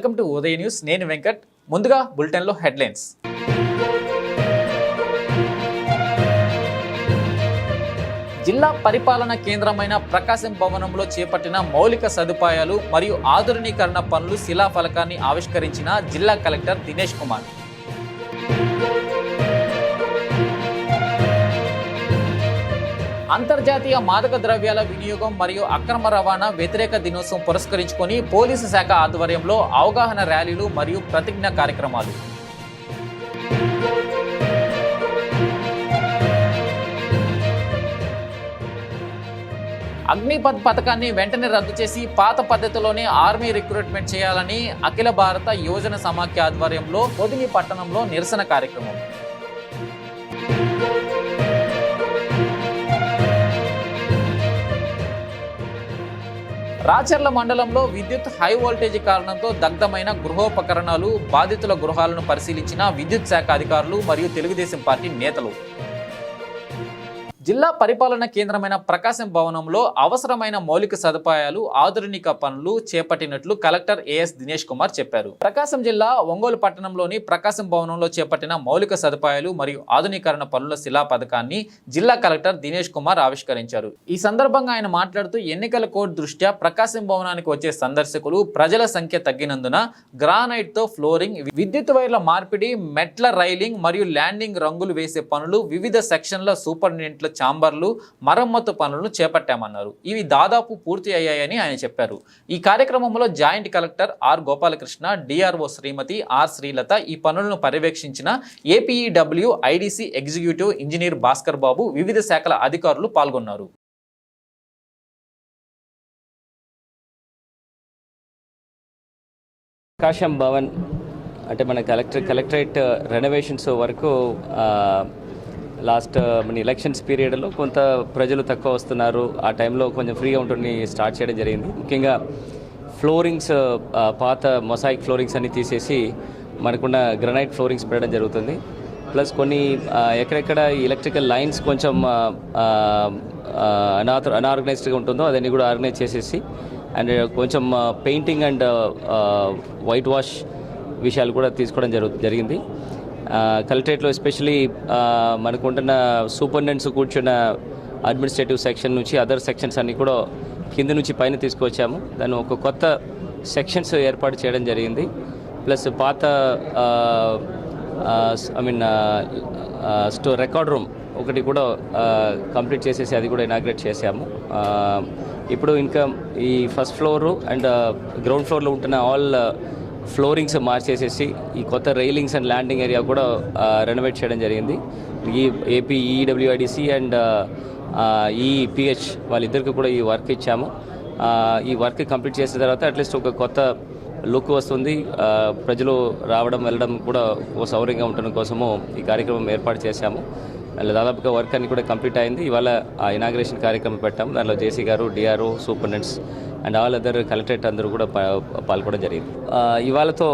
Welcome to Udaya news. నేను వెంకట్. ముందుగా బులెటిన్లో హెడ్లైన్స్. జిల్లా పరిపాలన కేంద్రమైన ప్రకాశం భవనంలో చేపట్టిన మౌలిక సదుపాయాలు మరియు ఆధునీకరణ పనులు శిలాఫలకాన్ని ఆవిష్కరించిన జిల్లా కలెక్టర్ దినేష్ కుమార్. అంతర్జాతీయ మాదక ద్రవ్యాల వినియోగం మరియు అక్రమ రవాణా వ్యతిరేక దినోత్సవం పురస్కరించుకొని పోలీసు శాఖ ఆధ్వర్యంలో అవగాహన ర్యాలీలు మరియు ప్రతిజ్ఞ కార్యక్రమాలు. అగ్నిపథ్ పథకాన్ని వెంటనే రద్దు చేసి పాత పద్ధతిలోనే ఆర్మీ రిక్రూట్మెంట్ చేయాలని అఖిల భారత యువజన సమాఖ్య ఆధ్వర్యంలో పొదిని పట్టణంలో నిరసన కార్యక్రమం. రాచర్ల మండలంలో విద్యుత్ హై వోల్టేజ్ కారణంతో దగ్ధమైన గృహోపకరణాలు బాధితుల గృహాలను పరిశీలించిన విద్యుత్ శాఖ అధికారులు మరియు తెలుగుదేశం పార్టీ నేతలు. జిల్లా పరిపాలన కేంద్రమైన ప్రకాశం భవనంలో అవసరమైన మౌలిక సదుపాయాలు ఆధునిక పనులు చేపట్టినట్లు కలెక్టర్ ఏఎస్ దినేష్ కుమార్ చెప్పారు. ప్రకాశం జిల్లా ఒంగోలు పట్టణంలోని ప్రకాశం భవనంలో చేపట్టిన మౌలిక సదుపాయాలు మరియు ఆధునీకరణ పనుల శిలా పథకాన్ని జిల్లా కలెక్టర్ దినేష్ కుమార్ ఆవిష్కరించారు. ఈ సందర్భంగా ఆయన మాట్లాడుతూ ఎన్నికల కోడ్ దృష్ట్యా ప్రకాశం భవనానికి వచ్చే సందర్శకులు ప్రజల సంఖ్య తగ్గినందున గ్రానైట్తో ఫ్లోరింగ్ విద్యుత్ వైర్ల మార్పిడి మెట్ల రైలింగ్ మరియు ల్యాండింగ్ రంగులు వేసే పనులు వివిధ సెక్షన్ల సూపరింటెండెంట్ల ఛాంబర్లు మరమ్మతు పనులను చేపట్టామన్నారు. ఇవి దాదాపు పూర్తి అయ్యాయని ఆయన చెప్పారు. ఈ కార్యక్రమంలో joint collector R Gopalakrishna DRO Shrimati R Srilatha ఈ పనులను పర్యవేక్షించిన APEW IDC executive engineer Bhaskar Babu వివిధ శాఖల అధికారులు పాల్గొన్నారు. ప్రకాశం భవన్ అంటే మన కలెక్టర్ కలెక్టరేట్ రెనోవేషన్స్ వరకు లాస్ట్ మన ఎలక్షన్స్ పీరియడ్లో కొంత ప్రజలు తక్కువ వస్తున్నారు. ఆ టైంలో కొంచెం ఫ్రీగా ఉంటుంది స్టార్ట్ చేయడం జరిగింది. ముఖ్యంగా ఫ్లోరింగ్స్ పాత మొసాయిక్ ఫ్లోరింగ్స్ అన్ని తీసేసి మనకున్న గ్రనైట్ ఫ్లోరింగ్స్ పెట్టడం జరుగుతుంది. ప్లస్ కొన్ని ఎక్కడెక్కడ ఎలక్ట్రికల్ లైన్స్ కొంచెం అనాథ అనార్గనైజ్డ్గా ఉంటుందో అదన్నీ కూడా ఆర్గనైజ్ చేసేసి అండ్ కొంచెం పెయింటింగ్ అండ్ వైట్ వాష్ విషయాలు కూడా తీసుకోవడం జరుగు జరిగింది. కలెక్టరేట్లో ఎస్పెషలీ మనకు ఉంటున్న సూపరింటెండెంట్స్ కూర్చున్న అడ్మినిస్ట్రేటివ్ సెక్షన్ నుంచి అదర్ సెక్షన్స్ అన్నీ కూడా కింద నుంచి పైన తీసుకొచ్చాము. దాన్ని ఒక కొత్త సెక్షన్స్ ఏర్పాటు చేయడం జరిగింది. ప్లస్ పాత I mean store record room ఒకటి కూడా కంప్లీట్ చేసేసి అది కూడా ఇనాగ్రేట్ చేసాము ఇప్పుడు ఇంకా ఈ ఫస్ట్ ఫ్లోరు అండ్ గ్రౌండ్ ఫ్లోర్లో ఉంటున్న ఆల్ ఫ్లోరింగ్స్ మార్చేసేసి ఈ కొత్త రైలింగ్స్ అండ్ ల్యాండింగ్ ఏరియా కూడా రెనోవేట్ చేయడం జరిగింది. ఈ ఏపీ ఈడబ్ల్యూఐడిసి అండ్ ఈపిహెచ్ వాళ్ళిద్దరికి కూడా ఈ వర్క్ ఇచ్చాము. ఈ వర్క్ కంప్లీట్ చేసిన తర్వాత అట్లీస్ట్ ఒక కొత్త లుక్ వస్తుంది. ప్రజలు రావడం వెళ్ళడం కూడా ఓ సౌకర్యంగా ఉండడం కోసము ఈ కార్యక్రమం ఏర్పాటు చేశాము. దానిలో దాదాపుగా వర్క్ అన్ని కూడా కంప్లీట్ అయింది. ఇవాళ ఆ ఇనాగ్రేషన్ కార్యక్రమం పెట్టాము దానిలో జేసీ గారు DRO superintendents and all other collectorate అందరూ కూడా పాల్గొనడం జరిగింది. ఇవాళతో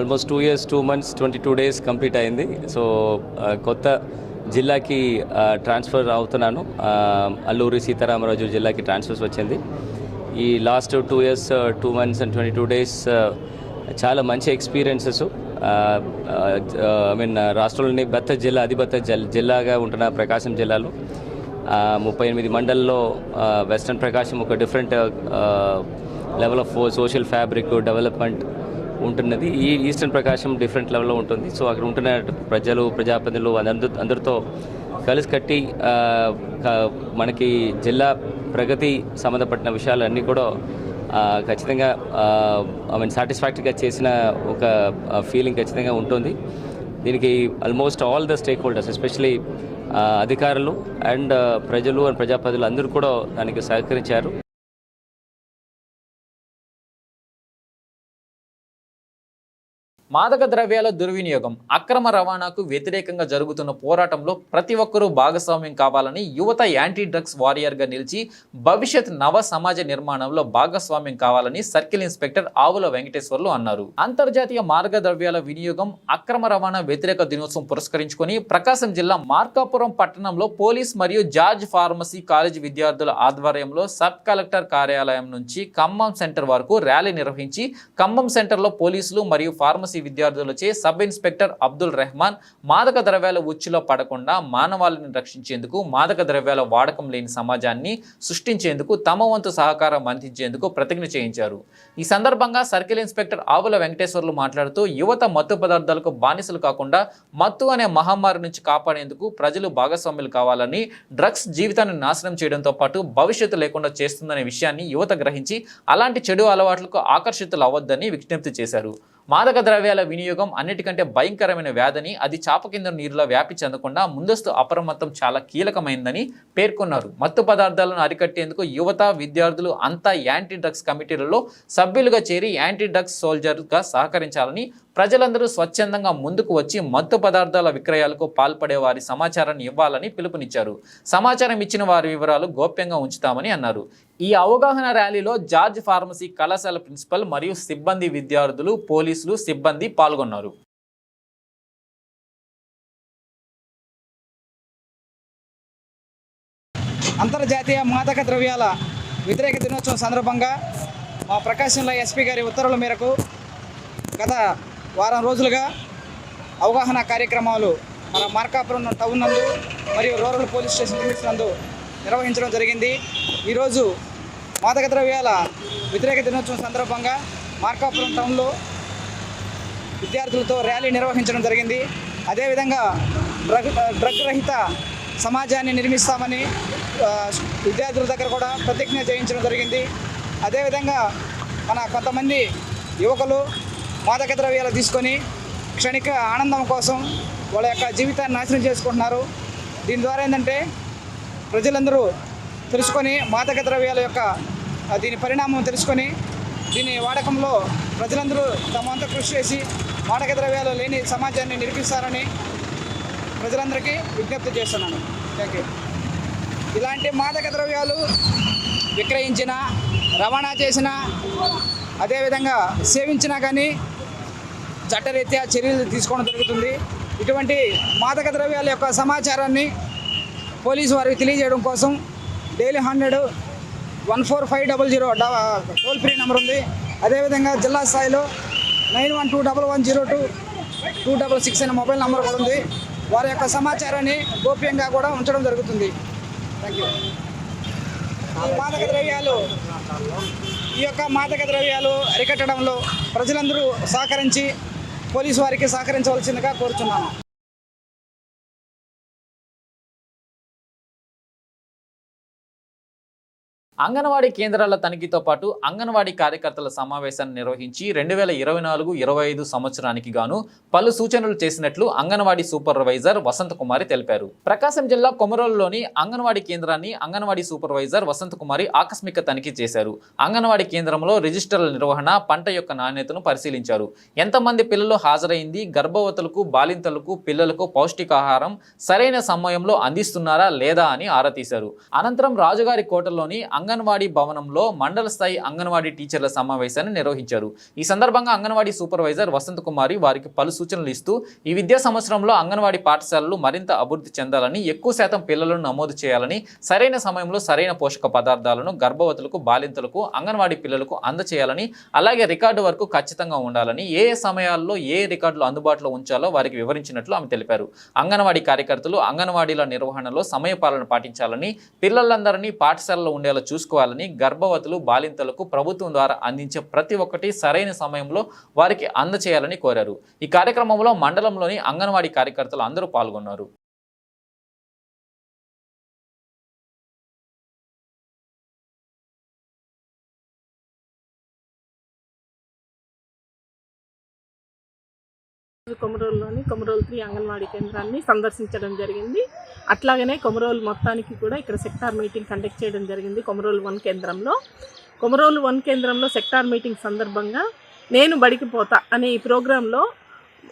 almost two years two months twenty two days complete అయింది. సో కొత్త జిల్లాకి ట్రాన్స్ఫర్ అవుతున్నాను. అల్లూరి సీతారామరాజు జిల్లాకి ట్రాన్స్ఫర్స్ వచ్చింది. ఈ last two years two months and twenty two days చాలా మంచి ఎక్స్పీరియన్సెస్ ఐ మీన్ రాష్ట్రంలోని బెత్త జిల్లా అధిబెత్త జిల్లాగా ఉంటున్న ప్రకాశం జిల్లాలో ముప్పై ఎనిమిది మండల్లో వెస్ట్రన్ ప్రకాశం ఒక different level of social fabric development ఉంటున్నది. ఈ ఈస్టర్న్ ప్రకాశం డిఫరెంట్ లెవెల్లో ఉంటుంది. సో అక్కడ ఉంటున్న ప్రజలు ప్రజాప్రతినిధులు అందరు అందరితో కలిసి కట్టి మనకి జిల్లా ప్రగతి సంబంధపడిన విషయాలన్నీ కూడా ఖచ్చితంగా ఐ మీన్ సాటిస్ఫాక్టరీగా చేసిన ఒక ఫీలింగ్ ఖచ్చితంగా ఉంటుంది. దీనికి almost all the stakeholders especially అధికారులు అండ్ ప్రజలు అండ్ ప్రజాప్రతినిధులు అందరూ కూడా దానికి సహకరించారు. మాదక ద్రవ్యాల దుర్వినియోగం అక్రమ రవాణాకు వ్యతిరేకంగా జరుగుతున్న పోరాటంలో ప్రతి ఒక్కరూ భాగస్వామ్యం కావాలని యువత యాంటీ డ్రగ్స్ వారియర్గా నిలిచి భవిష్యత్ నవ సమాజ నిర్మాణంలో భాగస్వామ్యం కావాలని సర్కిల్ ఇన్స్పెక్టర్ ఆవుల వెంకటేశ్వర్లు అన్నారు. అంతర్జాతీయ మార్గ ద్రవ్యాల వినియోగం అక్రమ రవాణా వ్యతిరేక దినోత్సవం పురస్కరించుకొని ప్రకాశం జిల్లా మార్కాపురం పట్టణంలో పోలీస్ మరియు జార్జ్ ఫార్మసీ కాలేజ్ విద్యార్థుల ఆధ్వర్యంలో సబ్ కలెక్టర్ కార్యాలయం నుంచి ఖమ్మం సెంటర్ వరకు ర్యాలీ నిర్వహించి ఖమ్మం సెంటర్లో పోలీసులు మరియు ఫార్మసీ విద్యార్థులచే సబ్ ఇన్స్పెక్టర్ అబ్దుల్ రెహమాన్ మాదక ద్రవ్యాల ఉచ్చులో పడకుండా మానవాళిని రక్షించేందుకు మాదక ద్రవ్యాల వాడకం లేని సమాజాన్ని సృష్టించేందుకు తమ వంతు సహకారం అందించేందుకు ప్రతిజ్ఞ చేయించారు. ఈ సందర్భంగా సర్కిల్ ఇన్స్పెక్టర్ ఆవుల వెంకటేశ్వర్లు మాట్లాడుతూ యువత మత్తు పదార్థాలకు బానిసలు కాకుండా మత్తు అనే మహమ్మారి నుంచి కాపాడేందుకు ప్రజలు భాగస్వాములు కావాలని డ్రగ్స్ జీవితాన్ని నాశనం చేయడంతో పాటు భవిష్యత్తు లేకుండా చేస్తుందనే విషయాన్ని యువత గ్రహించి అలాంటి చెడు అలవాట్లకు ఆకర్షితులు అవ్వద్దని విజ్ఞప్తి చేశారు. మాదక ద్రవ్యాల వినియోగం అన్నిటికంటే భయంకరమైన వ్యాధిని అది చాప కింద నీరులో వ్యాపి చెందకుండా ముందస్తు అప్రమత్తం చాలా కీలకమైందని పేర్కొన్నారు. మత్తు పదార్థాలను అరికట్టేందుకు యువత విద్యార్థులు అంతా యాంటీ డ్రగ్స్ కమిటీలలో సభ్యులుగా చేరి యాంటీ డ్రగ్స్ సోల్జర్గా సహకరించాలని ప్రజలందరూ స్వచ్ఛందంగా ముందుకు వచ్చి మత్తు పదార్థాల విక్రయాలకు పాల్పడే వారి సమాచారాన్ని ఇవ్వాలని పిలుపునిచ్చారు. సమాచారం ఇచ్చిన వారి వివరాలు గోప్యంగా ఉంచుతామని అన్నారు. ఈ అవగాహన ర్యాలీలో జార్జ్ ఫార్మసీ కళాశాల ప్రిన్సిపల్ మరియు సిబ్బంది విద్యార్థులు పోలీసులు సిబ్బంది పాల్గొన్నారు. అంతర్జాతీయ మాదక ద్రవ్యాల వ్యతిరేక దినోత్సవం సందర్భంగా మా ప్రకాశంలో ఎస్పీ గారి ఉత్తర్వుల మేరకు గత వారం రోజులుగా అవగాహన కార్యక్రమాలు మన మార్కాపురం టౌన్ నందు మరియు రూరల్ పోలీస్ స్టేషన్ లిమిట్స్ నందు నిర్వహించడం జరిగింది. ఈరోజు మాదక ద్రవ్యాల వ్యతిరేక దినోత్సవం సందర్భంగా మార్కాపురం టౌన్లో విద్యార్థులతో ర్యాలీ నిర్వహించడం జరిగింది. అదేవిధంగా డ్రగ్ డ్రగ్ రహిత సమాజాన్ని నిర్మిస్తామని విద్యార్థుల దగ్గర కూడా ప్రతిజ్ఞ చేయించడం జరిగింది. అదేవిధంగా మన కొంతమంది యువకులు మాదక ద్రవ్యాలు తీసుకొని క్షణిక ఆనందం కోసం వాళ్ళ యొక్క జీవితాన్ని నాశనం చేసుకుంటున్నారు. దీని ద్వారా ఏంటంటే ప్రజలందరూ తెలుసుకొని మాదక ద్రవ్యాల యొక్క దీని పరిణామం తెలుసుకొని దీని వాడకంలో ప్రజలందరూ తమ అంతా కృషి చేసి మాదక ద్రవ్యాలు లేని సమాజాన్ని నిర్మిస్తారని ప్రజలందరికీ విజ్ఞప్తి చేస్తున్నాను. థ్యాంక్ యూ ఇలాంటి మాదక ద్రవ్యాలు విక్రయించిన రవాణా చేసిన అదేవిధంగా సేవించినా కానీ చట్టరీత్యా చర్యలు తీసుకోవడం జరుగుతుంది. ఇటువంటి మాదక ద్రవ్యాల యొక్క సమాచారాన్ని పోలీసు వారికి తెలియజేయడం కోసం daily hundred one four five double zero toll free number ఉంది. అదేవిధంగా జిల్లా స్థాయిలో nine one two double one zero two two double six అనే మొబైల్ నెంబర్ కూడా ఉంది. వారి యొక్క సమాచారాన్ని గోప్యంగా కూడా ఉంచడం జరుగుతుంది. Thank you. ఈ మాదక ద్రవ్యాలు ఈ యొక్క మాదక ద్రవ్యాలు అరికట్టడంలో ప్రజలందరూ సహకరించి పోలీసు వారికి సహకరించవలసిందిగా కోరుచున్నాను. అంగన్వాడీ కేంద్రాల తనిఖీతో పాటు అంగన్వాడీ కార్యకర్తల సమావేశాన్ని నిర్వహించి రెండు వేల ఇరవై నాలుగు ఇరవై ఐదు సంవత్సరానికి గాను పలు సూచనలు చేసినట్లు అంగన్వాడీ సూపర్వైజర్ వసంత కుమారి తెలిపారు. ప్రకాశం జిల్లా కొమరోలులోని అంగన్వాడీ కేంద్రాన్ని అంగన్వాడీ సూపర్వైజర్ వసంత కుమారి ఆకస్మిక తనిఖీ చేశారు. అంగన్వాడీ కేంద్రంలో రిజిస్టర్ల నిర్వహణ పంట యొక్క నాణ్యతను పరిశీలించారు. ఎంతమంది పిల్లలు హాజరైంది గర్భవతులకు బాలింతలకు పిల్లలకు పౌష్టికాహారం సరైన సమయంలో అందిస్తున్నారా లేదా అని ఆరా తీశారు. అనంతరం రాజుగారి కోటలోని అంగన్వాడీ భవనంలో మండల స్థాయి అంగన్వాడీ టీచర్ల సమావేశాన్ని నిర్వహించారు. ఈ సందర్భంగా అంగన్వాడీ సూపర్వైజర్ వసంత్ కుమారి వారికి పలు సూచనలు ఇస్తూ ఈ విద్యా సంవత్సరంలో అంగన్వాడీ పాఠశాలలు మరింత అభివృద్ధి చెందాలని ఎక్కువ శాతం పిల్లలను నమోదు చేయాలని సరైన సమయంలో సరైన పోషక పదార్థాలను గర్భవతులకు బాలింతలకు అంగన్వాడీ పిల్లలకు అందచేయాలని అలాగే రికార్డు వరకు ఖచ్చితంగా ఉండాలని ఏ ఏ సమయాల్లో ఏ రికార్డులు అందుబాటులో ఉంచాలో వారికి వివరించినట్లు ఆమె తెలిపారు. అంగన్వాడీ కార్యకర్తలు అంగన్వాడీల నిర్వహణలో సమయపాలన పాటించాలని పిల్లలందరినీ పాఠశాలలో ఉండేలా చూసుకోవాలని గర్భవతులు బాలింతలకు ప్రభుత్వం ద్వారా అందించే ప్రతి ఒక్కటి సరైన సమయంలో వారికి అందచేయాలని కోరారు. ఈ కార్యక్రమంలో మండలంలోని అంగన్వాడీ కార్యకర్తలు అందరూ పాల్గొన్నారు. కొమరోలులోని కొమరోలు త్రీ అంగన్వాడీ కేంద్రాన్ని సందర్శించడం జరిగింది. అట్లాగనే కొమరోలు మొత్తానికి కూడా ఇక్కడ సెక్టార్ మీటింగ్ కండక్ట్ చేయడం జరిగింది కొమరోలు వన్ కేంద్రంలో. కొమరోలు వన్ కేంద్రంలో సెక్టార్ మీటింగ్ సందర్భంగా నేను బడికి పోతా అనే ఈ ప్రోగ్రాంలో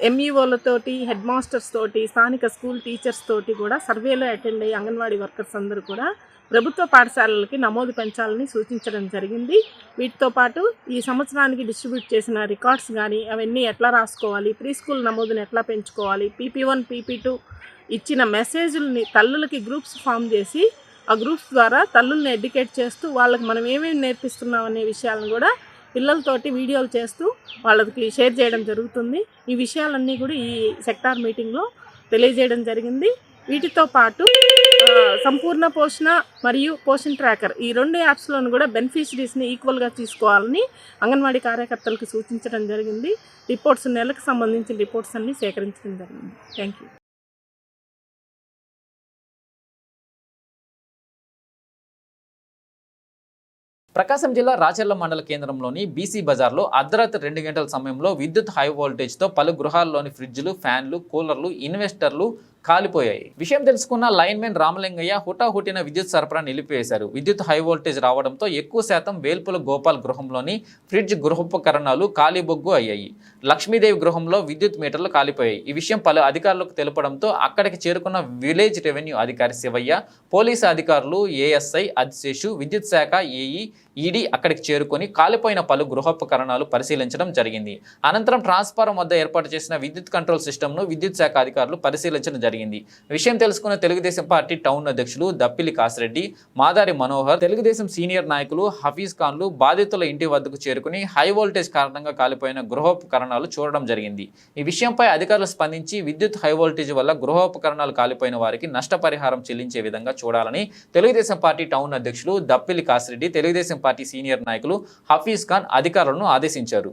ఎంఈఓలతోటి హెడ్ మాస్టర్స్ తోటి స్థానిక స్కూల్ టీచర్స్ తోటి కూడా సర్వేలో అటెండ్ అయ్యి అంగన్వాడీ వర్కర్స్ అందరూ కూడా ప్రభుత్వ పాఠశాలలకి నమోదు పెంచాలని సూచించడం జరిగింది. వీటితో పాటు ఈ సంవత్సరానికి డిస్ట్రిబ్యూట్ చేసిన రికార్డ్స్ కానీ అవన్నీ ఎట్లా రాసుకోవాలి? ప్రీ స్కూల్ నమోదుని ఎట్లా పెంచుకోవాలి? పీపీ వన్ పీపీ టూ ఇచ్చిన మెసేజ్ని తల్లులకి గ్రూప్స్ ఫామ్ చేసి ఆ గ్రూప్స్ ద్వారా తల్లుల్ని ఎడ్యుకేట్ చేస్తూ వాళ్ళకి మనం ఏమేమి నేర్పిస్తున్నాం అనే విషయాలను కూడా పిల్లలతోటి వీడియోలు చేస్తూ వాళ్ళకి షేర్ చేయడం జరుగుతుంది. ఈ విషయాలన్నీ కూడా ఈ సెక్టార్ మీటింగ్లో తెలియజేయడం జరిగింది. వీటితో పాటు సంపూర్ణ పోషణ మరియు పోషణ ట్రాకర్. ఈ రెండు యాప్స్లోను కూడా బెనిఫిషరీస్ని ఈక్వల్గా తీసుకోవాలని అంగన్వాడీ కార్యకర్తలకు సూచించడం జరిగింది. రిపోర్ట్స్ నెలకు సంబంధించిన రిపోర్ట్స్ అన్ని సేకరించడం జరిగింది. Thank you. ప్రకాశం జిల్లా రాచర్ల మండల కేంద్రంలోని బీసీ బజార్లో అర్ధరాత్రి రెండు గంటల సమయంలో విద్యుత్ హై వోల్టేజ్తో పలు గృహాల్లోని ఫ్రిడ్జ్లు ఫ్యాన్లు కూలర్లు ఇన్వెస్టర్లు కాలిపోయాయి. విషయం తెలుసుకున్న లైన్మెన్ రామలింగయ్య హుటాహుటిన విద్యుత్ సరఫరా నిలిపివేశారు. విద్యుత్ హై వోల్టేజ్ రావడంతో ఎక్కువ శాతం వేల్పుల గోపాల్ గృహంలోని ఫ్రిడ్జ్ గృహోపకరణాలు కాలిబొగ్గు అయ్యాయి. లక్ష్మీదేవి గృహంలో విద్యుత్ మీటర్లు కాలిపోయాయి. ఈ విషయం పలు అధికారులకు తెలపడంతో అక్కడికి చేరుకున్న విలేజ్ రెవెన్యూ అధికారి శివయ్య పోలీసు అధికారులు ఏఎస్ఐ అధిశేషు విద్యుత్ శాఖ ఏఈ ఈడీ అక్కడికి చేరుకొని కాలిపోయిన పలు గృహోపకరణాలు పరిశీలించడం జరిగింది. అనంతరం ట్రాన్స్ఫారం వద్ద ఏర్పాటు చేసిన విద్యుత్ కంట్రోల్ సిస్టమ్ను విద్యుత్ శాఖ అధికారులు పరిశీలించడం జరిగింది. విషయం తెలుసుకున్న తెలుగుదేశం పార్టీ టౌన్ అధ్యక్షులు దప్పిలి కాసిరెడ్డి మాదారి మనోహర్ తెలుగుదేశం సీనియర్ నాయకులు హఫీజ్ ఖాన్లు బాధితుల ఇంటి వద్దకు చేరుకుని హై వోల్టేజ్ కారణంగా కాలిపోయిన గృహోపకరణాలు చూడడం జరిగింది. ఈ విషయంపై అధికారులు స్పందించి విద్యుత్ హై వోల్టేజ్ వల్ల గృహోపకరణాలు కాలిపోయిన వారికి నష్టపరిహారం చెల్లించే విధంగా చూడాలని తెలుగుదేశం పార్టీ టౌన్ అధ్యక్షులు దప్పిలి కాసిరెడ్డి తెలుగుదేశం పార్టీ సీనియర్ నాయకులు హఫీజ్ ఖాన్ అధికారులను ఆదేశించారు.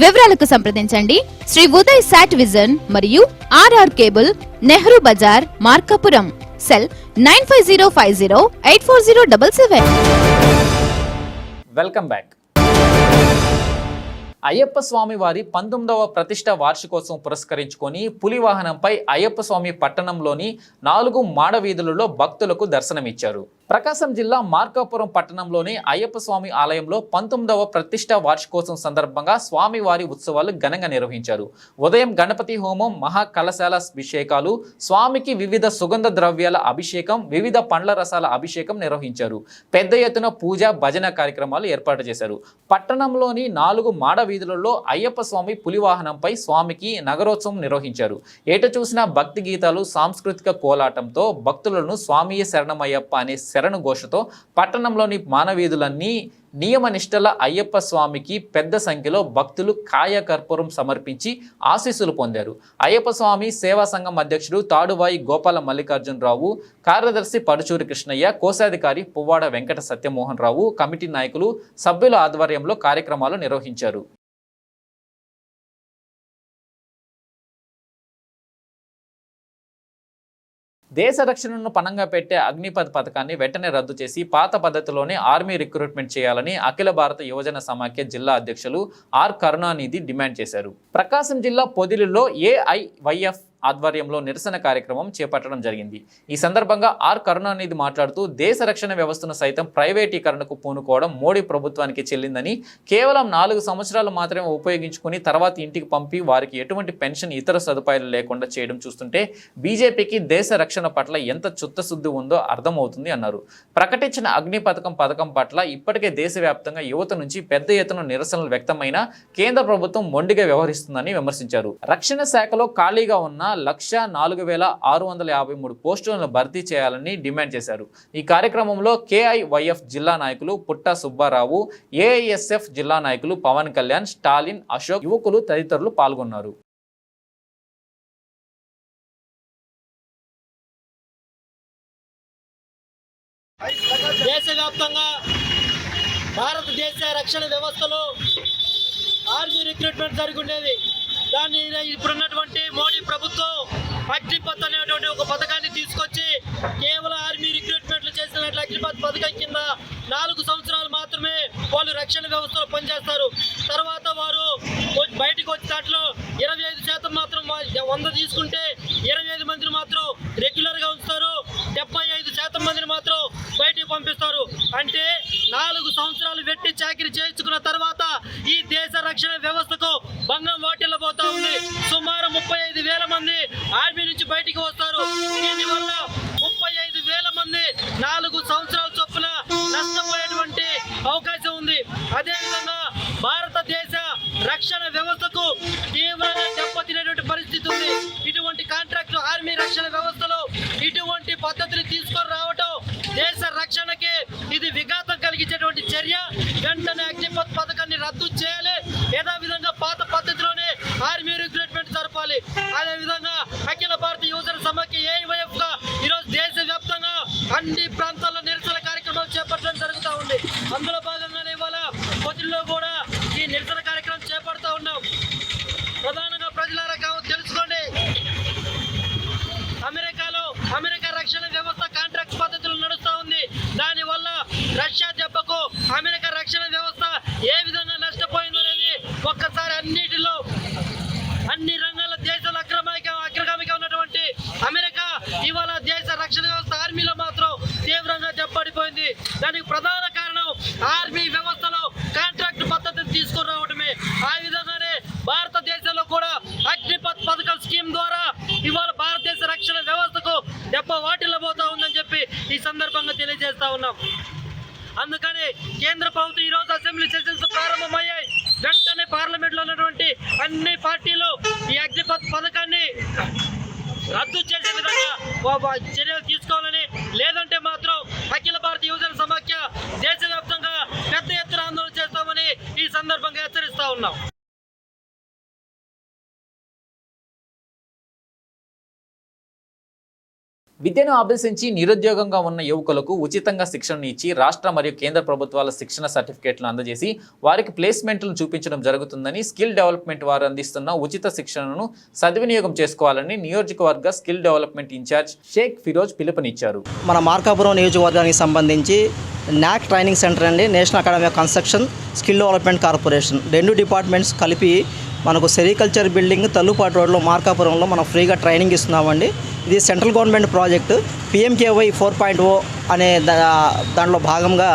వివరాలకు సంప్రదించండి. శ్రీ ఉదయ్ సాట్ విజన్ మరియు RR cable Nehru Bazar Markapuram. Cell nine five zero five zero eight four zero double seven. Welcome back. Ayyappa Swamy వారి పంతొమ్మిదవ ప్రతిష్ట వార్షికోత్సవం పురస్కరించుకొని పులి వాహనంపై అయ్యప్ప స్వామి పట్టణంలోని నాలుగు మాడవీధులలో భక్తులకు దర్శనమిచ్చారు. ప్రకాశం జిల్లా మార్కాపురం పట్టణంలోని అయ్యప్ప స్వామి ఆలయంలో పంతొమ్మిదవ ప్రతిష్ట వార్షికోత్సవం సందర్భంగా స్వామివారి ఉత్సవాలు ఘనంగా నిర్వహించారు. ఉదయం గణపతి హోమం మహాకలశాల అభిషేకాలు స్వామికి వివిధ సుగంధ ద్రవ్యాల అభిషేకం వివిధ పండ్ల రసాల అభిషేకం నిర్వహించారు. పెద్ద ఎత్తున పూజ భజన కార్యక్రమాలు ఏర్పాటు చేశారు. పట్టణంలోని నాలుగు మాడ వీధులలో అయ్యప్ప స్వామి పులివాహనంపై స్వామికి నగరోత్సవం నిర్వహించారు. ఏట చూసినా భక్తి గీతాలు సాంస్కృతిక కోలాటంతో భక్తులను స్వామియే శరణమయ్యప్ప అనే శరణు ఘోషతో పట్టణంలోని మానవీధులన్నీ నియమనిష్టల అయ్యప్ప స్వామికి పెద్ద సంఖ్యలో భక్తులు కాయకర్పూరం సమర్పించి ఆశీస్సులు పొందారు. అయ్యప్ప స్వామి సేవా సంఘం అధ్యక్షుడు తాడువాయి గోపాల మల్లికార్జునరావు కార్యదర్శి పడుచూరి కృష్ణయ్య కోశాధికారి పువ్వాడ వెంకట సత్యమోహన్ రావు కమిటీ నాయకులు సభ్యుల ఆధ్వర్యంలో కార్యక్రమాలు నిర్వహించారు. దేశ రక్షణను పణంగా పెట్టే అగ్నిపథ్ పథకాన్ని వెంటనే రద్దు చేసి పాత పద్ధతిలోనే ఆర్మీ రిక్రూట్మెంట్ చేయాలని అఖిల భారత యువజన సమాఖ్య జిల్లా అధ్యక్షులు ఆర్ కరుణానిధి డిమాండ్ చేశారు. ప్రకాశం జిల్లా పొదిలిలో ఏఐవైఎఫ్ ఆధ్వర్యంలో నిరసన కార్యక్రమం చేపట్టడం జరిగింది. ఈ సందర్భంగా ఆర్ కరుణానిధి మాట్లాడుతూ దేశ రక్షణ వ్యవస్థను సైతం ప్రైవేటీకరణకు పూనుకోవడం మోడీ ప్రభుత్వానికి చెల్లిందని కేవలం నాలుగు సంవత్సరాలు మాత్రమే ఉపయోగించుకుని తర్వాత ఇంటికి పంపి వారికి ఎటువంటి పెన్షన్ ఇతర సదుపాయాలు లేకుండా చేయడం చూస్తుంటే బీజేపీకి దేశ రక్షణ పట్ల ఎంత చిత్తశుద్ధి ఉందో అర్థమవుతుంది అన్నారు. ప్రకటించిన అగ్ని పథకం పథకం పట్ల ఇప్పటికే దేశవ్యాప్తంగా యువత నుంచి పెద్ద ఎత్తున నిరసనలు వ్యక్తమైన కేంద్ర ప్రభుత్వం మొండిగా వ్యవహరిస్తుందని విమర్శించారు. రక్షణ శాఖలో ఖాళీగా ఉన్న లక్ష నాలుగు వేల ఆరు వందల యాభై మూడు పోస్టులను భర్తీ చేయాలని డిమాండ్ చేశారు. ఈ కార్యక్రమంలో కేఐవైఎఫ్ జిల్లా నాయకులు పుట్ట సుబ్బారావు ఏఐఎస్ఎఫ్ జిల్లా నాయకులు పవన్ కళ్యాణ్ స్టాలిన్ అశోక్ యువకులు తదితరులు పాల్గొన్నారు. దేశవ్యాప్తంగా భారతదేశ రక్షణ వ్యవస్థలో ఆర్మీ రిక్రూట్మెంట్ జరుగుండేది. దాన్ని ఇప్పుడున్నటువంటి మోడీ ప్రభుత్వం అగ్నిపత్ అనేటువంటి ఒక పథకాన్ని తీసుకొచ్చి కేవలం ఆర్మీ రిక్రూట్మెంట్లు చేసినట్లు అగ్నిపత్ పథకం కింద నాలుగు సంవత్సరాలు మాత్రమే వాళ్ళు రక్షణ వ్యవస్థలో పనిచేస్తారు. తర్వాత వారు బయటకు వచ్చే దాంట్లో ఇరవై ఐదు శాతం మాత్రం వంద తీసుకుంటే ఇరవై ఐదు మందిని మాత్రం రెగ్యులర్గా ఉంచుతారు. డెబ్బై ఐదు శాతం మందిని మాత్రం బయటికి పంపిస్తారు. అంటే నాలుగు సంవత్సరాలు పెట్టి చాకరీ చేయించుకున్న తర్వాత ఈ దేశ రక్షణ వ్యవస్థకు భంగం వాటిల్లబోతా ఉంది. సుమారు ముప్పై ఐదు వేల మంది ఆర్మీ నుంచి బయటికి వస్తారు. దీనివల్ల ముప్పై ఐదు వేల మంది నాలుగు ಪ್ರಧಾನ అన్ని పార్టీలు ఈ అగ్నిపత్ పథకాన్ని రద్దు చేసే విధంగా చర్యలు తీసుకోవాలని లేదంటే మాత్రం అఖిల భారత యువజన సమాఖ్య దేశవ్యాప్తంగా పెద్ద ఎత్తున ఆందోళన చేస్తామని ఈ సందర్భంగా హెచ్చరిస్తా ఉన్నాం. విద్యను అభ్యసించి నిరుద్యోగంగా ఉన్న యువకులకు ఉచితంగా శిక్షణ ఇచ్చి రాష్ట్ర మరియు కేంద్ర ప్రభుత్వాల శిక్షణ సర్టిఫికేట్లను అందజేసి వారికి ప్లేస్మెంట్లను చూపించడం జరుగుతుందని స్కిల్ డెవలప్మెంట్ వారు అందిస్తున్న ఉచిత శిక్షణను సద్వినియోగం చేసుకోవాలని నియోజకవర్గ skill development incharge Sheikh Feroz పిలుపునిచ్చారు. మన మార్కాపురం నియోజకవర్గానికి సంబంధించి నాక్ ట్రైనింగ్ సెంటర్ అండి national academy of construction skill development corporation. రెండు డిపార్ట్మెంట్స్ కలిపి మనకు సెరికల్చర్ బిల్డింగ్ తల్లుపాటు రోడ్లో మార్కాపురంలో మనం ఫ్రీగా ట్రైనింగ్ ఇస్తున్నామండి. ఇది central government project. PMKVY four point O అనే దా దాంట్లో భాగంగా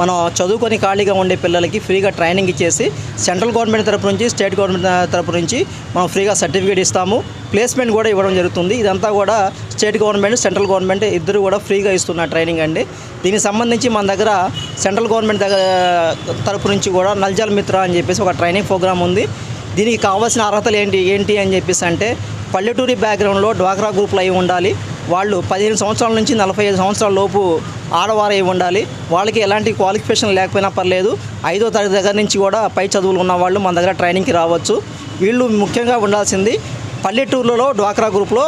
మనం చదువుకొని ఖాళీగా ఉండే పిల్లలకి ఫ్రీగా ట్రైనింగ్ ఇచ్చేసి సెంట్రల్ గవర్నమెంట్ తరపు నుంచి స్టేట్ గవర్నమెంట్ తరపు నుంచి మనం ఫ్రీగా సర్టిఫికేట్ ఇస్తాము. ప్లేస్మెంట్ కూడా ఇవ్వడం జరుగుతుంది. ఇదంతా కూడా స్టేట్ గవర్నమెంట్ సెంట్రల్ గవర్నమెంట్ ఇద్దరు కూడా ఫ్రీగా ఇస్తున్న ట్రైనింగ్ అండి. దీనికి సంబంధించి మన దగ్గర సెంట్రల్ గవర్నమెంట్ దగ్గర తరపు నుంచి కూడా నల్జల్ మిత్ర అని చెప్పేసి ఒక ట్రైనింగ్ ప్రోగ్రామ్ ఉంది. దీనికి కావాల్సిన అర్హతలు ఏంటి ఏంటి అని చెప్పేసి అంటే పల్లెటూరి బ్యాక్గ్రౌండ్లో డ్వాక్రా గ్రూపులు అయి ఉండాలి. వాళ్ళు పదిహేను సంవత్సరాల నుంచి నలభై ఐదు సంవత్సరాల లోపు ఆడవారు అయి ఉండాలి. వాళ్ళకి ఎలాంటి క్వాలిఫికేషన్ లేకపోయినా పర్లేదు. ఐదో తరగతి దగ్గర నుంచి కూడా పై చదువులు ఉన్న వాళ్ళు మన దగ్గర ట్రైనింగ్కి రావచ్చు. వీళ్ళు ముఖ్యంగా ఉండాల్సింది పల్లెటూర్లలో డ్వాక్రా గ్రూప్లో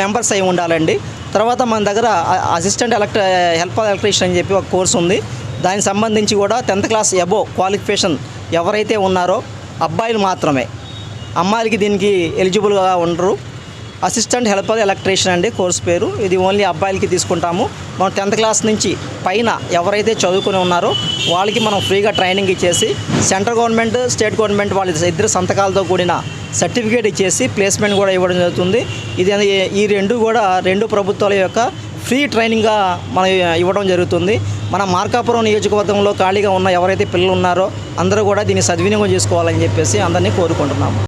మెంబర్స్ అయి ఉండాలండి. తర్వాత మన దగ్గర అసిస్టెంట్ ఎలక్ట్ర హెల్ప్ ఎలక్ట్రీషియన్ అని చెప్పి ఒక కోర్స్ ఉంది. దానికి సంబంధించి కూడా టెన్త్ క్లాస్ ఎబో క్వాలిఫికేషన్ ఎవరైతే ఉన్నారో అబ్బాయిలు మాత్రమే. అమ్మాయిలకి దీనికి ఎలిజిబుల్గా ఉండరు. అసిస్టెంట్ హెల్పర్ ఎలక్ట్రీషియన్ అండి కోర్స్ పేరు. ఇది ఓన్లీ అబ్బాయిలకి తీసుకుంటాము. మనం టెన్త్ క్లాస్ నుంచి పైన ఎవరైతే చదువుకుని ఉన్నారో వాళ్ళకి మనం ఫ్రీగా ట్రైనింగ్ ఇచ్చేసి సెంట్రల్ గవర్నమెంట్ స్టేట్ గవర్నమెంట్ వాళ్ళ ఇద్దరు సంతకాలతో కూడిన సర్టిఫికేట్ ఇచ్చేసి ప్లేస్మెంట్ కూడా ఇవ్వడం జరుగుతుంది. ఇది ఈ రెండు కూడా రెండు ప్రభుత్వాల యొక్క ఫ్రీ ట్రైనింగ్గా మనం ఇవ్వడం జరుగుతుంది. మన మార్కాపురం నియోజకవర్గంలో ఖాళీగా ఉన్న ఎవరైతే పిల్లలు ఉన్నారో అందరూ కూడా దీన్ని సద్వినియోగం చేసుకోవాలని చెప్పేసి అందరినీ కోరుకుంటున్నాము.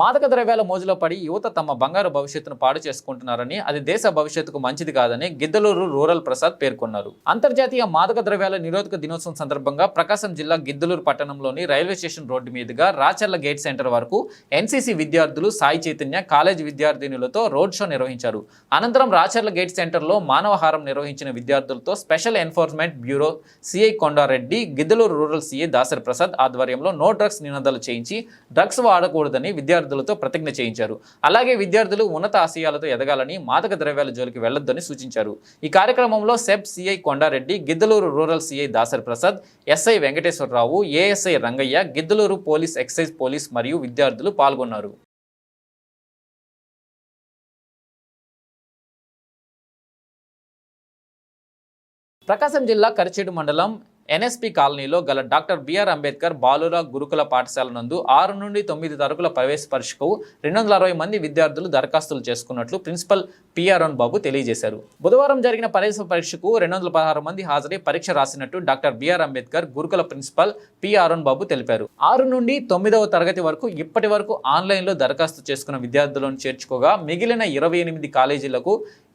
మాదక ద్రవ్యాల మోజులో పడి యువత తమ బంగారు భవిష్యత్తును పాడు చేసుకుంటున్నారని అది దేశ భవిష్యత్తుకు మంచిది కాదని గిద్దలూరు రూరల్ ప్రసాద్ పేర్కొన్నారు. అంతర్జాతీయ మాదక ద్రవ్యాల నిరోధక దినోత్సవం సందర్భంగా ప్రకాశం జిల్లా గిద్దలూరు పట్టణంలోని రైల్వే స్టేషన్ రోడ్డు మీదుగా రాచర్ల గేట్ సెంటర్ వరకు ఎన్సీసీ విద్యార్థులు సాయి చైతన్య కాలేజ్ విద్యార్థినులతో రోడ్ షో నిర్వహించారు. అనంతరం రాచర్ల గేట్ సెంటర్లో మానవహారం నిర్వహించిన విద్యార్థులతో special enforcement bureau CI Kondareddy Giddalur rural CI Dasari Prasad ఆధ్వర్యంలో నో డ్రగ్స్ నినాదాలు చేయించి డ్రగ్స్ వాడకూడదని విద్యార్థులు విద్యార్థులతో ప్రతిజ్ఞ చేయించారు. అలాగే విద్యార్థులు ఉన్నత ఆశయాలతో ఎదగాలని మాదక ద్రవ్యాల జోలికి వెళ్ళొద్దని సూచించారు. ఈ కార్యక్రమంలో SEB CI Kondareddy Giddalur rural CI Dasari Prasad SI Venkateswara Rao ASI Rangaiah Giddalur police excise police మరియు విద్యార్థులు పాల్గొన్నారు. ప్రకాశం జిల్లా కరిచేడు మండలం ఎన్ఎస్పి కాలనీలో గల డాక్టర్ బిఆర్ అంబేద్కర్ బాలుర గురుకుల పాఠశాల నందు ఆరు నుండి తొమ్మిది తరగతుల ప్రవేశ పరీక్షకు రెండు వందల అరవై మంది విద్యార్థులు దరఖాస్తులు చేసుకున్నట్లు ప్రిన్సిపల్ పిఆర్ఎన్ బాబు తెలియజేశారు. బుధవారం జరిగిన ప్రవేశ పరీక్షకు రెండు వందల పదహారు మంది హాజరై పరీక్ష రాసినట్టు డాక్టర్ బిఆర్ అంబేద్కర్ గురుకుల ప్రిన్సిపల్ పిఆర్ఎన్ బాబు తెలిపారు. ఆరు నుండి తొమ్మిదవ తరగతి వరకు ఇప్పటి వరకు ఆన్లైన్లో దరఖాస్తు చేసుకున్న విద్యార్థులను చేర్చుకోగా మిగిలిన ఇరవై ఎనిమిది కాలేజీలకు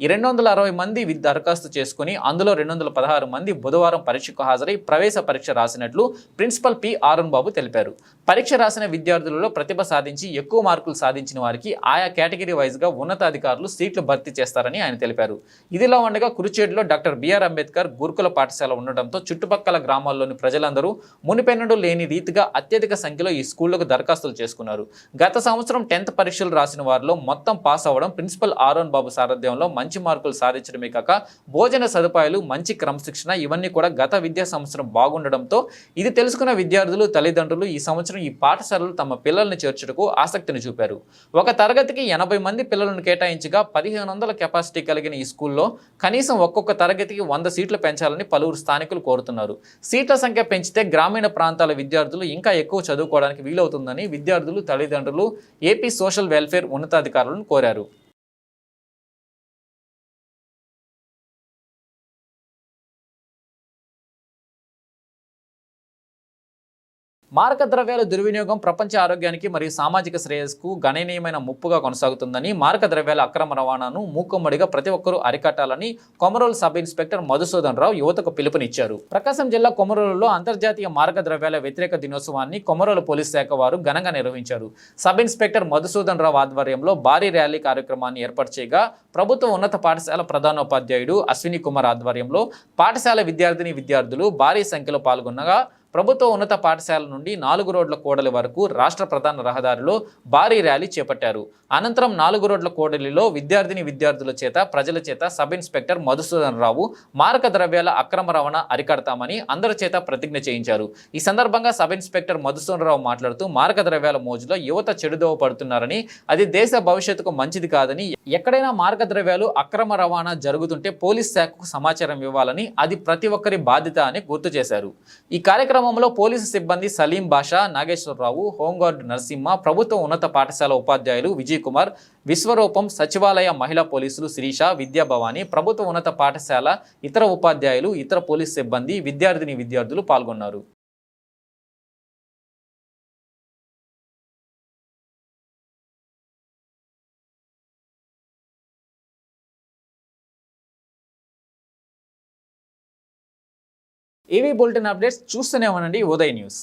రెండు వందల అరవై మంది దరఖాస్తు చేసుకుని అందులో రెండు వందల పదహారు మంది బుధవారం పరీక్షకు హాజరై ప్రవేశ పరీక్ష రాసినట్లు ప్రిన్సిపల్ పి ఆరుణ్ బాబు తెలిపారు. పరీక్ష రాసిన విద్యార్థులలో ప్రతిభ సాధించి ఎక్కువ మార్కులు సాధించిన వారికి ఆయా కేటగిరీ వైజ్గా ఉన్నతాధికారులు సీట్లు భర్తీ చేస్తారని ఆయన తెలిపారు. ఇదిలా ఉండగా కురుచేడులో డాక్టర్ బిఆర్ అంబేద్కర్ గురుకుల పాఠశాల ఉండటంతో చుట్టుపక్కల గ్రామాల్లోని ప్రజలందరూ మునిపెన్నడు లేని రీతిగా అత్యధిక సంఖ్యలో ఈ స్కూళ్ళకు దరఖాస్తులు చేసుకున్నారు. గత సంవత్సరం టెన్త్ పరీక్షలు రాసిన వారిలో మొత్తం పాస్ అవ్వడం ప్రిన్సిపల్ ఆరోన్ బాబు సారథ్యంలో మంచి మార్కులు సాధించడమే కాక భోజన సదుపాయాలు మంచి క్రమశిక్షణ ఇవన్నీ కూడా గత విద్యా సంవత్సరం బాగుండడంతో ఇది తెలుసుకున్న విద్యార్థులు తల్లిదండ్రులు ఈ సంవత్సరం ఈ పాఠశాలలు తమ పిల్లల్ని చేర్చుటకు ఆసక్తిని చూపారు. ఒక తరగతికి ఎనభై మంది పిల్లలను కేటాయించగా పదిహేను వందల కెపాసిటీ కలిగిన ఈ స్కూల్లో కనీసం ఒక్కొక్క తరగతికి వంద సీట్లు పెంచాలని పలువురు స్థానికులు కోరుతున్నారు. సీట్ల సంఖ్య పెంచితే గ్రామీణ ప్రాంతాల విద్యార్థులు ఇంకా ఎక్కువ చదువుకోవడానికి వీలవుతుందని విద్యార్థులు తల్లిదండ్రులు ఏపీ సోషల్ వెల్ఫేర్ ఉన్నతాధికారులను కోరారు. మారక ద్రవ్యాల దుర్వినియోగం ప్రపంచ ఆరోగ్యానికి మరియు సామాజిక శ్రేయస్కు గణనీయమైన ముప్పుగా కొనసాగుతుందని మారక ద్రవ్యాల అక్రమ రవాణాను మూకుమ్మడిగా ప్రతి ఒక్కరూ అరికట్టాలని కొమరోలు సబ్ ఇన్స్పెక్టర్ మధుసూదన్ రావు యువతకు పిలుపునిచ్చారు. ప్రకాశం జిల్లా కొమరోలులో అంతర్జాతీయ మారక ద్రవ్యాల వ్యతిరేక దినోత్సవాన్ని కొమరోలు పోలీస్ శాఖ వారు ఘనంగా నిర్వహించారు. సబ్ ఇన్స్పెక్టర్ మధుసూదన్ రావు ఆధ్వర్యంలో భారీ ర్యాలీ కార్యక్రమాన్ని ఏర్పాటు చేయగా ప్రభుత్వ ఉన్నత పాఠశాల ప్రధానోపాధ్యాయుడు అశ్విని కుమార్ ఆధ్వర్యంలో పాఠశాల విద్యార్థిని విద్యార్థులు భారీ సంఖ్యలో పాల్గొనగా ప్రభుత్వ ఉన్నత పాఠశాల నుండి నాలుగు రోడ్ల కోడలి వరకు రాష్ట్ర ప్రధాన రహదారిలో భారీ ర్యాలీ చేపట్టారు. అనంతరం నాలుగు రోడ్ల కూడలిలో విద్యార్థిని విద్యార్థుల చేత ప్రజల చేత సబ్ ఇన్స్పెక్టర్ మధుసూదన్ రావు మారక ద్రవ్యాల అక్రమ రవాణా అరికడతామని అందరి చేత ప్రతిజ్ఞ చేయించారు. ఈ సందర్భంగా సబ్ ఇన్స్పెక్టర్ మధుసూదన్ రావు మాట్లాడుతూ మారక ద్రవ్యాల మోజులో యువత చెడుదోవ పడుతున్నారని అది దేశ భవిష్యత్తుకు మంచిది కాదని ఎక్కడైనా మారక ద్రవ్యాలు అక్రమ రవాణా జరుగుతుంటే పోలీస్ శాఖకు సమాచారం ఇవ్వాలని అది ప్రతి ఒక్కరి బాధ్యత అని గుర్తు చేశారు. ఈ కార్యక్రమం క్రమంలో పోలీసు సిబ్బంది సలీం బాషా నాగేశ్వరరావు హోంగార్డు నరసింహ ప్రభుత్వ ఉన్నత పాఠశాల ఉపాధ్యాయులు విజయ్ కుమార్ విశ్వరూపం సచివాలయ మహిళా పోలీసులు శిరీష విద్యాభవాని ప్రభుత్వ ఉన్నత పాఠశాల ఇతర ఉపాధ్యాయులు ఇతర పోలీసు సిబ్బంది విద్యార్థిని విద్యార్థులు పాల్గొన్నారు. ఏవీ బులెటిన్ అప్డేట్స్ చూస్తూనే ఉండండి. ఉదయ్ న్యూస్.